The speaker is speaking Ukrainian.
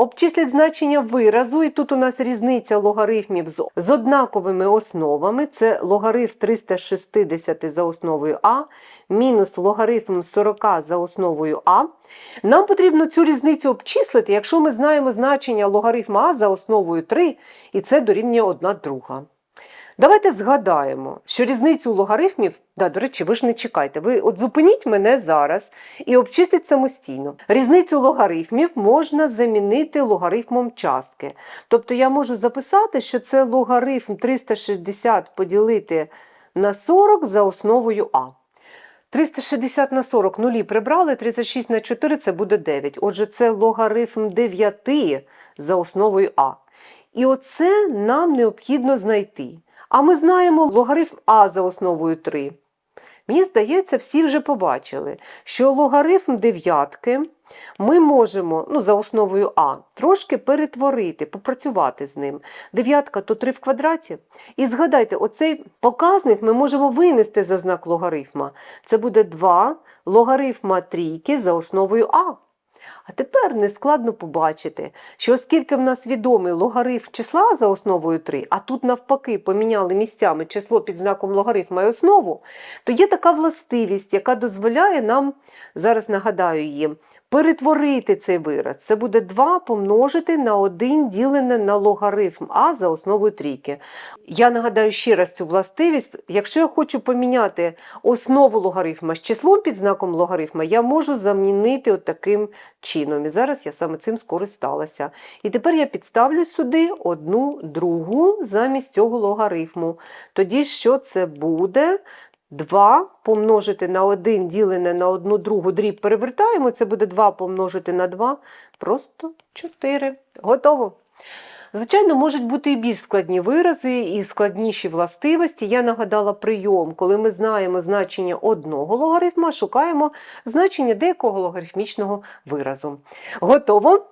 Обчисліть значення виразу, і тут у нас різниця логарифмів з однаковими основами. Це логарифм 360 за основою А, мінус логарифм 40 за основою А. Нам потрібно цю різницю обчислити, якщо ми знаємо значення логарифма А за основою 3, і це дорівнює 1 друга. Давайте згадаємо, що різницю логарифмів, да, до речі, ви ж не чекайте. Ви от зупиніть мене зараз і обчисліть самостійно. Різницю логарифмів можна замінити логарифмом частки. Тобто я можу записати, що це логарифм 360 поділити на 40 за основою А. 360 на 40 нулі прибрали, 36 на 4 це буде 9. Отже, це логарифм 9 за основою А. І оце нам необхідно знайти. А ми знаємо логарифм А за основою 3. Мені здається, всі вже побачили, що логарифм дев'ятки ми можемо ну, за основою А трошки перетворити, попрацювати з ним. Дев'ятка то 3 в квадраті. І згадайте, оцей показник ми можемо винести за знак логарифма. Це буде 2 логарифма трійки за основою А. А тепер нескладно побачити, що оскільки в нас відомий логарифм числа за основою 3, а тут навпаки поміняли місцями число під знаком логарифма і основу, то є така властивість, яка дозволяє нам, зараз нагадаю її, перетворити цей вираз. Це буде 2 помножити на 1 ділене на логарифм А за основою трійки. Я нагадаю ще раз цю властивість. Якщо я хочу поміняти основу логарифма з числом під знаком логарифма, я можу замінити от таким чином. І зараз я саме цим скористалася. І тепер я підставлю сюди одну другу замість цього логарифму. Тоді що це буде? 2 помножити на 1 ділене на 1 другу дріб перевертаємо, це буде 2 помножити на 2, просто 4. Готово. Звичайно, можуть бути і більш складні вирази, і складніші властивості. Я нагадала прийом, коли ми знаємо значення одного логарифма, шукаємо значення деякого логарифмічного виразу. Готово?